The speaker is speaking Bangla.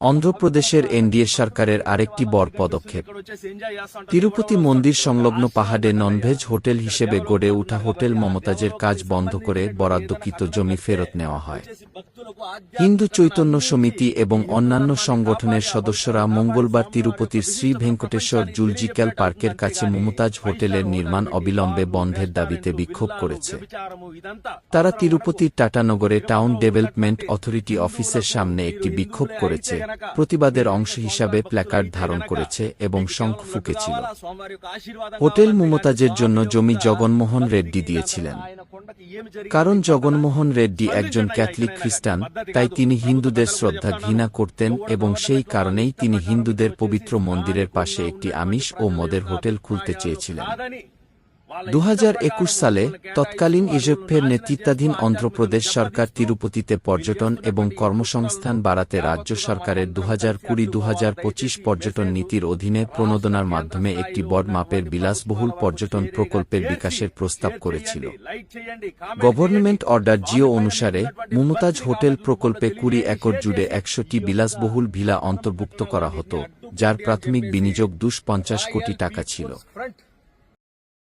অন্ধ্রপ্রদেশের এনডিএ সরকারের আরেকটি বড় পদক্ষেপ। তিরুপতি মন্দির সংলগ্ন পাহাড়ে ননভেজ হোটেল হিসেবে গড়ে ওঠা হোটেল মমতাজের কাজ বন্ধ করে বরাদ্দকৃত জমি ফেরত নেওয়া হয়। হিন্দু চৈতন্য সমিতি এবং অন্যান্য সংগঠনের সদস্যরা মঙ্গলবার তিরুপতির শ্রী ভেঙ্কটেশ্বর জুলজিক্যাল পার্কের কাছে মমতাজ হোটেলের নির্মাণ অবিলম্বে বন্ধের দাবিতে বিক্ষোভ করেছে। তারা তিরুপতির টাটানগরে টাউন ডেভেলপমেন্ট অথরিটি অফিসের সামনে একটি বিক্ষোভ করেছে। প্রতিবাদের অংশ হিসাবে প্ল্যাকার্ড ধারণ করেছে এবং শঙ্খ ফুঁকেছিল। হোটেল মমতাজের জন্য জমি জগনমোহন রেড্ডি দিয়েছিলেন। কারণ জগনমোহন রেড্ডি একজন ক্যাথলিক খ্রিস্টান, তাই তিনি হিন্দুদের শ্রদ্ধা ঘৃণা করতেন এবং সেই কারণেই তিনি হিন্দুদের পবিত্র মন্দিরের পাশে একটি আমিষ ও মদের হোটেল খুলতে চেয়েছিলেন। দু হাজার একুশ সালে তৎকালীন ইজেপ্ফের নেতৃত্বাধীন অন্ধ্রপ্রদেশ সরকার তিরুপতিতে পর্যটন এবং কর্মসংস্থান বাড়াতে রাজ্য সরকারের দু হাজার কুড়ি দু পর্যটন নীতির অধীনে প্রণোদনার মাধ্যমে একটি বড় মাপের বিলাসবহুল পর্যটন প্রকল্পের বিকাশের প্রস্তাব করেছিল। গভর্নমেন্ট অর্ডার জিও অনুসারে মুমতাজ হোটেল প্রকল্পে কুড়ি একর জুড়ে একশোটি বিলাসবহুল ভিলা অন্তর্ভুক্ত করা হতো, যার প্রাথমিক বিনিয়োগ দুশ কোটি টাকা ছিল।